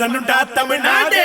கண்டுட்டா தமிழ்நாடு.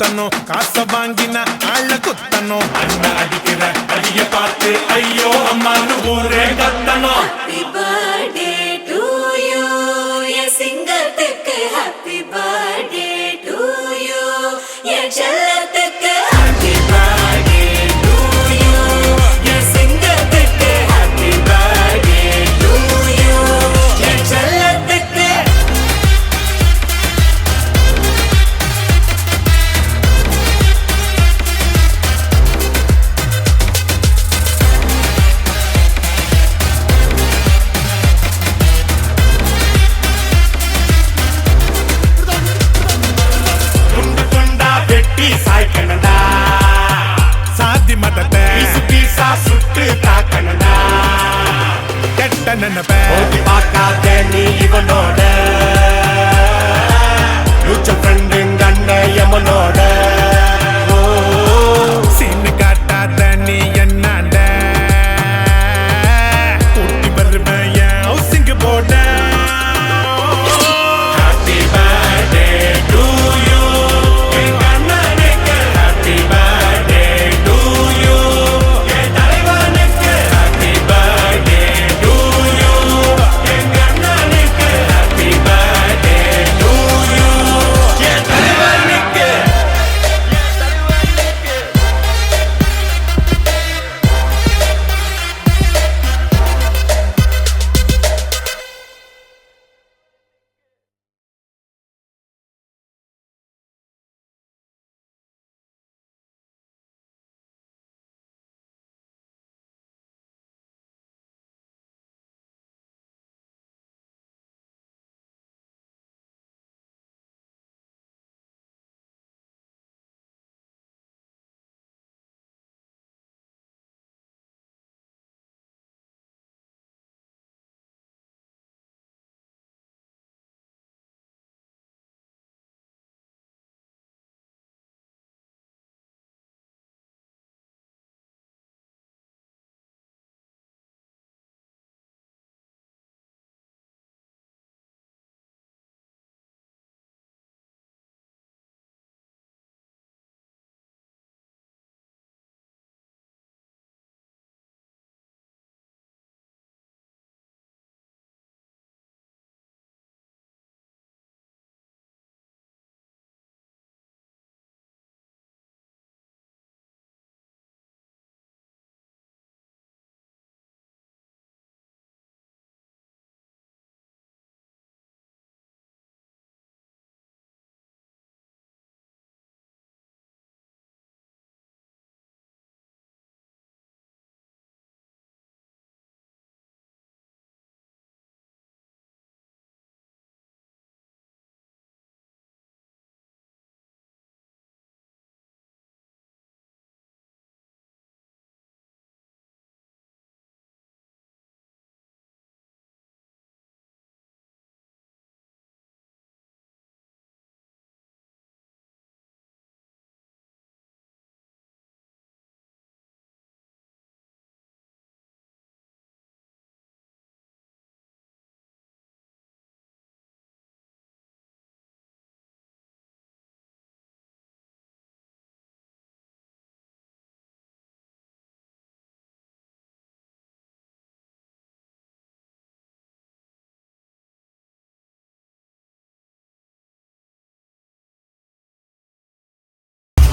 ತನ್ನು ಕಾಸ ಬಾಂಗಿನ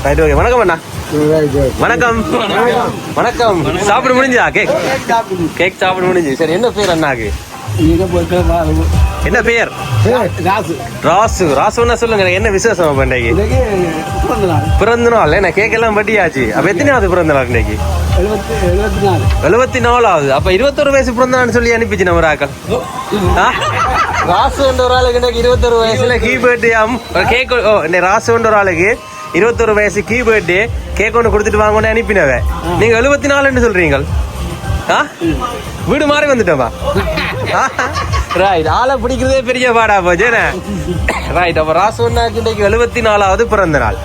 right okay வணக்கம் அண்ணா. வணக்கம். வணக்கம். சாப்பிட முடிஞ்சா கேக் கேக் சாப்பிட முடிஞ்சு சரி என்ன பேர் அண்ணாக்கு? என்ன பேர்? ராசு. ராசுன்னா சொல்லுங்க. எனக்கு என்ன விசேஷம் பண்டைக்கு பிறந்த நாள். என்ன கேக் எல்லாம் பட்டியாச்சு அப்ப எத்தனாவது பிறந்த நாள் இன்னைக்கு? எழுபத்தி நாலாவது. அப்ப இருபத்தொரு வயசு பிறந்த நாள் சொல்லி அனுப்பிச்சு நம்ம ராக்கள் ராசு என்ற ஒரு ஆளுக்கு இன்னைக்கு இருபத்தொரு வயசுல கீ கேக் ஓ ராசு என்ற ஒரு ஆளுக்கு இருபத்தொரு வயசு கீ பர்த்டே கேக் ஒன்று கொடுத்துட்டு வாங்கன்னு அனுப்பினவ. நீங்க எழுபத்தி நாலுன்னு சொல்றீங்க ஆ? வீடு மாறி வந்துட்டோமா ரைட் ஆளை பிடிக்கிறதே பெரிய பாடா போச்சு ரைட் அப்ப ராசோன்னாக்கு இன்னைக்கு எழுபத்தி நாலாவது பிறந்த நாள்.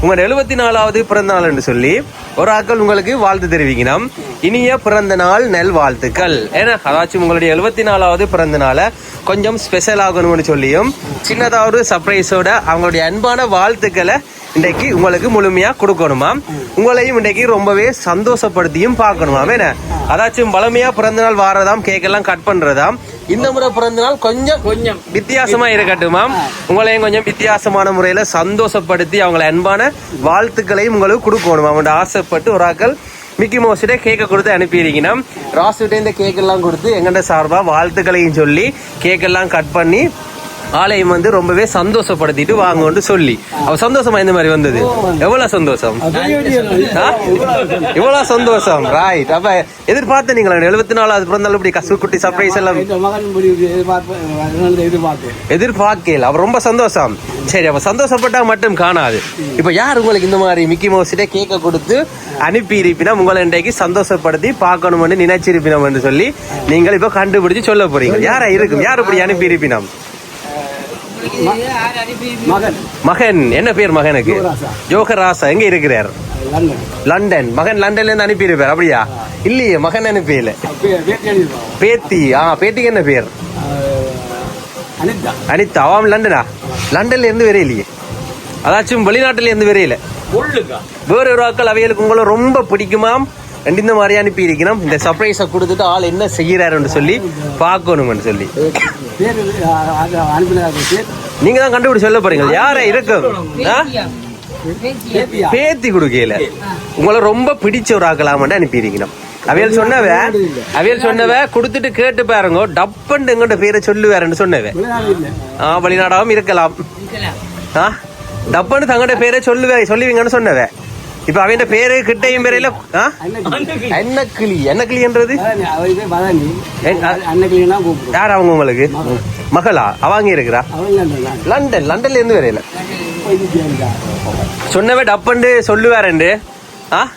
உங்களோட எழுபத்தி நாலாவது பிறந்த நாள் என்று சொல்லி ஒரு ஆக்கள் உங்களுக்கு வாழ்த்து தெரிவிக்கணும். இனிய பிறந்த நாள் நல் வாழ்த்துக்கள் ஏன்னா அதாச்சும் உங்களுடைய எழுபத்தி நாலாவது பிறந்த நாளை கொஞ்சம் ஸ்பெஷல் ஆகணும்னு சொல்லியும் சின்னதா ஒரு சர்ப்ரைஸோட அவங்களுடைய அன்பான வாழ்த்துக்களை இன்றைக்கு உங்களுக்கு முழுமையா கொடுக்கணுமா? உங்களையும் இன்றைக்கு ரொம்பவே சந்தோஷப்படுத்தியும் பார்க்கணுமாம் என்ன அதாச்சும் பழமையா பிறந்த நாள் வாரதாம் கேக் எல்லாம் கட் பண்றதாம். இந்த முறை பிறந்த நாள் கொஞ்சம் கொஞ்சம். வித்தியாசமா இருக்கட்டுமாம். உங்களையும் கொஞ்சம் வித்தியாசமான முறையில சந்தோஷப்படுத்தி அவங்களை அன்பான வாழ்த்துக்களையும் உங்களுக்கு கொடுக்கணும்? அவங்களோட ஆசைப்பட்டு ஒரு ஆக்கள் மிக்கி மோஸ்டே கேக்கை கொடுத்து அனுப்பியிருக்கீங்கன்னா ராசுகிட்ட இந்த கேக் எல்லாம் கொடுத்து எங்கள்ட சார்பா வாழ்த்துக்களையும் சொல்லி கேக் எல்லாம் கட் பண்ணி ஆலயம் வந்து ரொம்பவே சந்தோஷப்படுத்திட்டு வாங்கன்னு சொல்லி. அவ சந்தோஷமா இந்த மாதிரி வந்தது? எவ்வளவு சந்தோஷம்? இவ்வளவு சந்தோஷம். ரைட் அப்ப எதிர்பார்த்த நீங்களா? எழுபத்தி நாலாவது பிறந்தாலும் இப்படி கசு குட்டி சர்ப்ரைஸ் எல்லாம் எதிர்பார்க்கல. அவர் ரொம்ப சந்தோஷம். சரி அப்ப சந்தோஷப்பட்டா மட்டும் காணாது. இப்ப யார் உங்களுக்கு இந்த மாதிரி மிக்கி மவுஸிட்ட கேக்க கொடுத்து அனுப்பி இருப்பினா உங்களை இன்றைக்கு சந்தோஷப்படுத்தி பார்க்கணும்னு நினைச்சிருப்பினோம் என்று சொல்லி நீங்கள் இப்ப கண்டுபிடிச்சு சொல்ல போறீங்க. யாரா இருக்கும்? யார் இப்படி அனுப்பி இருப்பினோம்? மகன். மகன். என்ன பேர் மகனுக்கு. யோகராசா எங்க இருக்கிறார்? லண்டன். மகன் லண்டன்ல இருந்து அனுப்பி இருப்பார் அப்படியா? இல்லையே மகன் அனுப்பியில. பேத்தி. ஆ பேத்திக்கு என்ன பேர்? அனிதா. அவாம் லண்டனா? லண்டன்ல இருந்து வரையிலையே. அதாச்சும் வெளிநாட்டுல இருந்து வரையில. வேற ஒரு ஆட்கள் அவைகளுக்கு உங்களை ரொம்ப பிடிக்குமாம்? ரெண்டு இந்த மாதிரி அனுப்பி இருக்கணும் இந்த சர்ப்ரைஸை கொடுத்துட்டு ஆள் என்ன செய்கிறாருன்னு சொல்லி பார்க்கணும்னு சொல்லி. நீங்க தான் கண்டுபிடிச்சு சொல்ல போறீங்க. யார இருக்கும் ஆ? பேத்தி கொடுக்கல உங்களை ரொம்ப பிடிச்ச ஒரு ஆக்கலாமட்டு அனுப்பியிருக்கணும் அவையல் சொன்னவ அவையல் சொன்னவ கொடுத்துட்டு கேட்டு பாருங்க. டப்பண்டு எங்கிட்ட பேரை சொல்லுவாருன்னு சொன்னவ. ஆ வெளிநாடாவும் இருக்கலாம். ஆ? டப்பன்னு தங்கிட்ட பேரை சொல்லுவே சொல்லுவீங்கன்னு சொன்னவ. இப்ப அவன் பேரு கிட்டையும் பேரையில ஆ? அன்னைக்கு என்னக்கிளி என்னக்கிளின்றது பதானி அவருக்கு பதானி. ஏ, அ- அன்னைக்குனா கூப்பிடுவோம் யார் அவங்க உங்களுக்கு? மகளா. அவங்க இருக்கிறா? லண்டன் லண்டன் லண்டன்ல இருந்து வரையில. சொன்னவே டப்பண்டு சொல்லுவாருண்டு ஆ?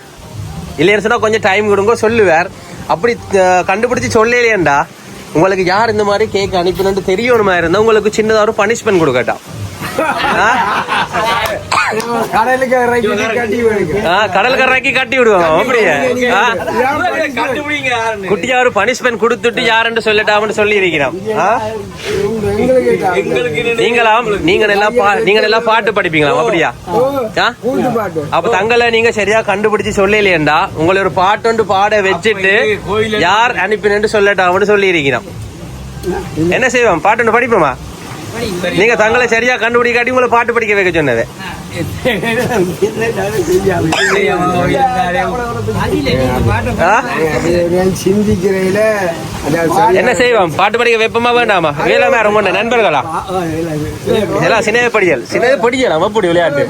இல்லைன்னு சொன்னா கொஞ்சம் டைம் கொடுங்க சொல்லுவார். அப்படி கண்டுபிடிச்சு சொல்லலையேண்டா. உங்களுக்கு யார் இந்த மாதிரி கேக் அனுப்பினு தெரியணுமா இருந்தா உங்களுக்கு சின்னதா ஒரு பனிஷ்மெண்ட் கொடுக்கட்டா. இறக்கி கட்டி விடுங்க ஆ, கடல் கரைக்கு கட்டி விடுவாங்க அப்படியே? குட்டியா ஒரு பனிஷ்மெண்ட் கொடுத்துட்டு யாருன்னு சொல்லட்டாம்னு சொல்லி இருக்கிறோம்? நீங்களாம் நீங்க பா- நீங்க பாட்டு படிப்பீங்களா அப்படியா? ஆ? அப்ப தங்களை நீங்க சரியா கண்டுபிடிச்சு சொல்லலையேண்டா உங்களை ஒரு பாட்டு ஒன்று பாட வச்சுட்டு யார் அனுப்பினு சொல்லட்டாம்னு சொல்லி இருக்கிறோம் என்ன செய்வோம்? பாட்டு ஒன்று படிப்போமா? நீங்க தங்களை சரியா கண்டுபிடிக்காட்டி உங்களை பாட்டு படிக்க வைக்க சொன்னது. என்ன செய்வோம்? பாட்டு படிக்க வைப்போமா வேண்டாமா? வேலை மேரம் கொண்ட நண்பர்களா? இதெல்லாம் சினேபடியல் சினேபடியல் அப்படி விளையாட்டு?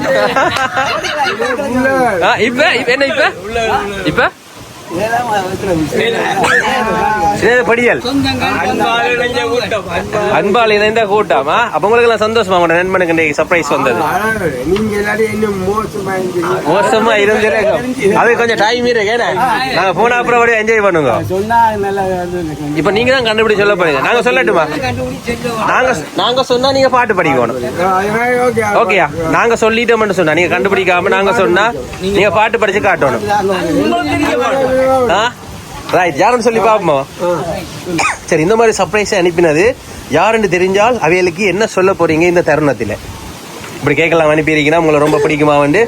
ஆ, இப்ப? இப்ப என்ன இப்ப? இப்ப? படியல் அன்பால் இணைந்த கூட்டமா அப்ப உங்களுக்கு எல்லாம் சந்தோஷமா உங்க நண்பனுக்கு இன்னைக்கு சர்ப்ரைஸ் வந்தது. நீங்க எல்லாரும் மோசமா இருந்து அது கொஞ்சம் டைம் இருக்கு ஏன்னா நாங்க போன அப்புறம் அப்படியே என்ஜாய் பண்ணுங்க. சொன்னா நல்லா இப்ப நீங்க தான் கண்டுபிடிச்சு சொல்ல போறீங்க. நாங்க சொல்லட்டுமா? நாங்க நாங்க சொன்னா நீங்க பாட்டு படிக்கணும். ஓகேயா நாங்க சொல்லிட்டோம்னு சொன்னா நீங்க கண்டுபிடிக்காம நாங்க சொன்னா நீங்க பாட்டு படிச்சு காட்டணும். ரைட் யாருன்னு சொல்லி பாப்போமா? சரி இந்த மாதிரி சர்ப்ரைஸ் அனுப்பினது யாருன்னு தெரிஞ்சால் அவைகளுக்கு என்ன சொல்ல போறீங்க இந்த தருணத்துல? இப்படி கேட்கலாம் அனுப்பியிருக்கீங்கன்னா உங்களை ரொம்ப பிடிக்குமா வந்து?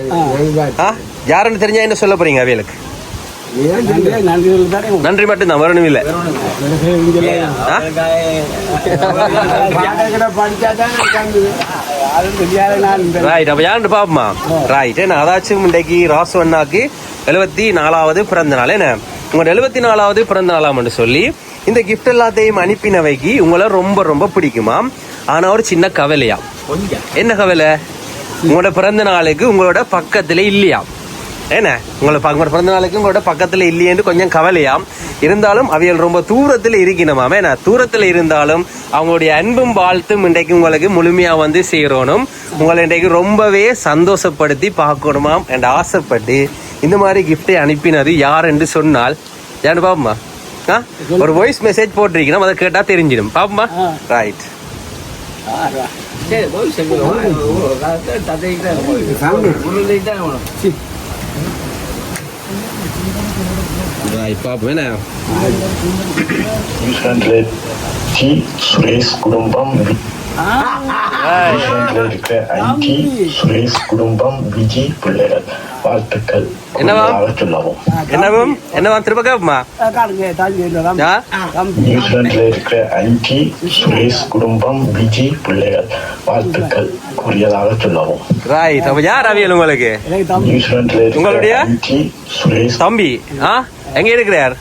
ஆ? யாருன்னு தெரிஞ்சா என்ன சொல்ல போறீங்க அவைகளுக்கு? நன்றி மட்டும் தான் வரணும் இல்ல ஆ? நான் ரைட் அப்ப யாருன்னு பாப்போமா? ரைட் என்ன அதாச்சும் இன்றைக்கு ராசு அண்ணாக்கு எழுபத்தி நாலாவது பிறந்த நாள் என்ன? உங்களோட எழுபத்தி நாலாவது பிறந்த நாளாம்னு சொல்லி இந்த கிஃப்ட் எல்லாத்தையும் அனுப்பினவைக்கு உங்களை ரொம்ப ரொம்ப பிடிக்குமா? ஆனா ஒரு சின்ன கவலையா? என்ன கவலை? உங்களோட பிறந்த நாளுக்கு உங்களோட பக்கத்துல இல்லையா? என்ன? உங்களை உங்களோட பிறந்த நாளுக்கு உங்களோட பக்கத்துல இல்லையேன்னு கொஞ்சம் கவலையாம் இருந்தாலும் அவைகள் ரொம்ப தூரத்துல இருக்கணுமாம் ஏன்னா தூரத்துல இருந்தாலும் அவங்களுடைய அன்பும் வாழ்த்தும் இன்றைக்கு உங்களுக்கு முழுமையா வந்து சேரணும். உங்களை இன்றைக்கு ரொம்பவே சந்தோஷப்படுத்தி பார்க்கணுமாம் என்ற ஆசைப்பட்டு இந்த மாதிரி கிஃப்டை அனுப்பினது யார் என்று சொன்னால் யாரு பாப்போமா ஆ? ஒரு வாய்ஸ் மெசேஜ் போட்டிருக்கணும் அதை கேட்டா தெரிஞ்சிடும். பாப்போமா ரைட் டி சுரேஷ் குடும்பம் ஐடி சுரேஷ் குடும்பம் விஜி பிள்ளைகள் வாழ்த்துக்கள் சொல்லவும் என்னவும்? என்னவா? ஆ? நியூசிலாந்துல இருக்கிற ஐடி சுரேஷ் குடும்பம் விஜி பிள்ளைகள் வாழ்த்துக்கள் கூறியதாக சொல்லவும் ரைட் அப்ப யார் அவியல் உங்களுக்கு? நியூசிலாந்துல உங்களுடைய? சுரேஷ் தம்பி. ஆ? எங்க இருக்கிறார்?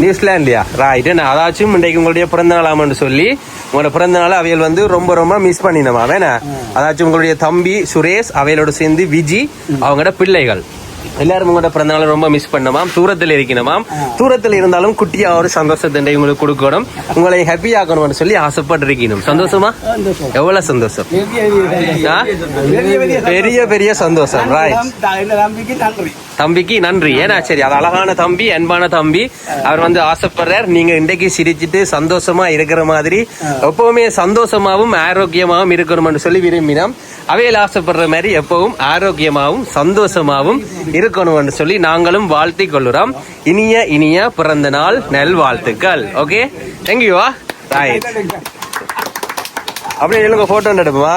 நியூசிலாண்ட்லையா ரைட் என்ன அதாச்சும் இன்றைக்கு உங்களுடைய பிறந்த நாளாமன்னு சொல்லி உங்களோட பிறந்த நாள் அவையல் வந்து ரொம்ப ரொம்ப மிஸ் பண்ணினோமா? வேணா அதாச்சும் உங்களுடைய தம்பி சுரேஷ் அவையலோட சேர்ந்து விஜி அவங்களோட பிள்ளைகள். எல்லாரும் உங்களோட பிறந்த நாளை ரொம்ப மிஸ் பண்ணமாம் தூரத்தில் இருக்கணுமாம் தூரத்தில் இருந்தாலும் குட்டியா ஒரு சந்தோஷத்தை உங்களுக்கு கொடுக்கணும். உங்களை ஹாப்பி ஆக்கணும்னு சொல்லி ஆசைப்பட்டிருக்கணும் சந்தோஷமா? சந்தோஷம். எவ்வளவு சந்தோஷம். பெரிய பெரிய சந்தோஷம். இந்த தம்பிக்கு நன்றி. ஏன்னா சரி அது அழகான தம்பி அன்பான தம்பி. அவர் வந்து ஆசைப்படுறார். நீங்க இன்றைக்கு சிரிச்சிட்டு சந்தோஷமா இருக்கிற மாதிரி எப்பவுமே சந்தோஷமாவும் ஆரோக்கியமாவும் இருக்கணும்னு சொல்லி விரும்பினோம். அவையில் ஆசைப்படுற மாதிரி எப்பவும் ஆரோக்கியமாகவும் சந்தோஷமாகவும் இருக்கணும்னு சொல்லி நாங்களும் வாழ்த்தி கொள்ளுறோம். இனிய இனிய பிறந்த நாள் நல் வாழ்த்துக்கள் ஓகே தேங்க்யூவா ரைட் ah. அப்படியே எழுங்க போட்டோ எடுப்போமா?